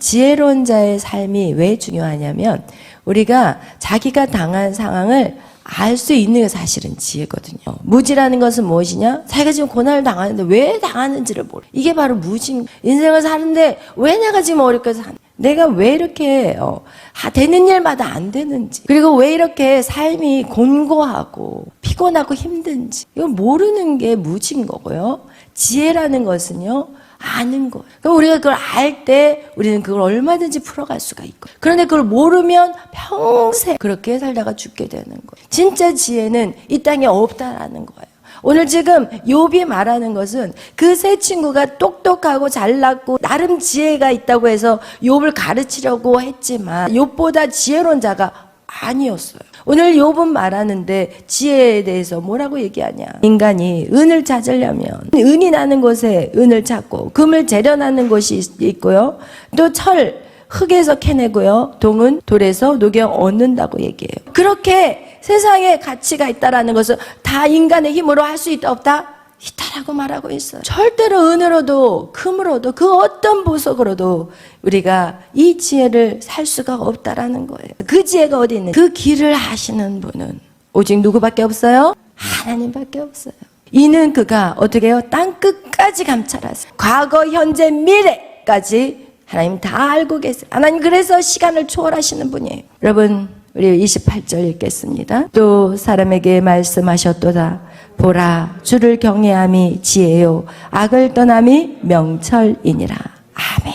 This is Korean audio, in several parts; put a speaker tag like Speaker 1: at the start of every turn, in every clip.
Speaker 1: 지혜로운 자의 삶이 왜 중요하냐면 우리가 자기가 당한 상황을 알 수 있는 게 사실은 지혜거든요. 무지라는 것은 무엇이냐? 자기가 지금 고난을 당하는데 왜 당하는지를 모르. 이게 바로 무지. 인생을 사는데 왜 내가 지금 어렵게 사? 내가 왜 이렇게 어, 하- 되는 일마다 안 되는지 그리고 왜 이렇게 삶이 곤고하고 피곤하고 힘든지 이거 모르는 게 무지인 거고요. 지혜라는 것은요. 아는 거예요. 그럼 우리가 그걸 알 때 우리는 그걸 얼마든지 풀어갈 수가 있고. 그런데 그걸 모르면 평생 그렇게 살다가 죽게 되는 거예요. 진짜 지혜는 이 땅에 없다라는 거예요. 오늘 지금 욥이 말하는 것은 그 세 친구가 똑똑하고 잘났고 나름 지혜가 있다고 해서 욥을 가르치려고 했지만 욥보다 지혜로운 자가 아니었어요. 오늘 욥은 말하는데 지혜에 대해서 뭐라고 얘기하냐? 인간이 은을 찾으려면 은이 나는 곳에 은을 찾고 금을 재련하는 곳이 있고요. 또 철 흙에서 캐내고요. 동은 돌에서 녹여 얻는다고 얘기해요. 그렇게 세상에 가치가 있다라는 것은 다 인간의 힘으로 할 수 있다 없다? 있다라고 말하고 있어요. 절대로 은으로도 금으로도 그 어떤 보석으로도 우리가 이 지혜를 살 수가 없다라는 거예요. 그 지혜가 어디 있는? 그 길을 하시는 분은 오직 누구밖에 없어요? 하나님밖에 없어요. 이는 그가 어떻게 해요? 땅 끝까지 감찰하세요. 과거, 현재, 미래까지 하나님 다 알고 계세요. 하나님 그래서 시간을 초월하시는 분이에요. 여러분 우리 28절 읽겠습니다. 또 사람에게 말씀하셨도다. 보라 주를 경외함이 지혜요 악을 떠남이 명철이니라. 아멘.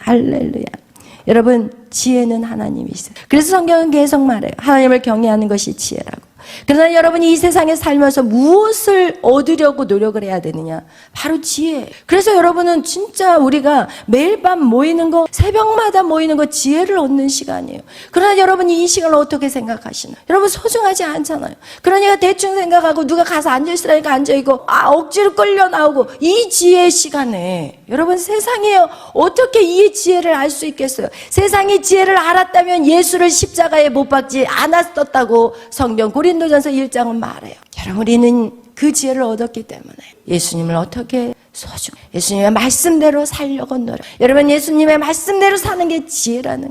Speaker 1: 할렐루야. 여러분 지혜는 하나님이세요. 그래서 성경은 계속 말해요. 하나님을 경외하는 것이 지혜라고. 그러나 여러분이 이 세상에 살면서 무엇을 얻으려고 노력을 해야 되느냐? 바로 지혜. 그래서 여러분은 진짜 우리가 매일 밤 모이는 거, 새벽마다 모이는 거 지혜를 얻는 시간이에요. 그러나 여러분이 이 시간을 어떻게 생각하시나요? 여러분 소중하지 않잖아요. 그러니까 대충 생각하고 누가 가서 앉아있으라니까 앉아있고, 아, 억지로 끌려 나오고, 이 지혜 시간에 여러분 세상에 어떻게 이 지혜를 알 수 있겠어요? 세상이 지혜를 알았다면 예수를 십자가에 못 박지 않았었다고 성경 고린도전서 1장은 말해요. 여러분 우리는 그 지혜를 얻었기 때문에 예수님을 어떻게 소중 예수님의 말씀대로 살려고 노력. 여러분 예수님의 말씀대로 사는 게 지혜라는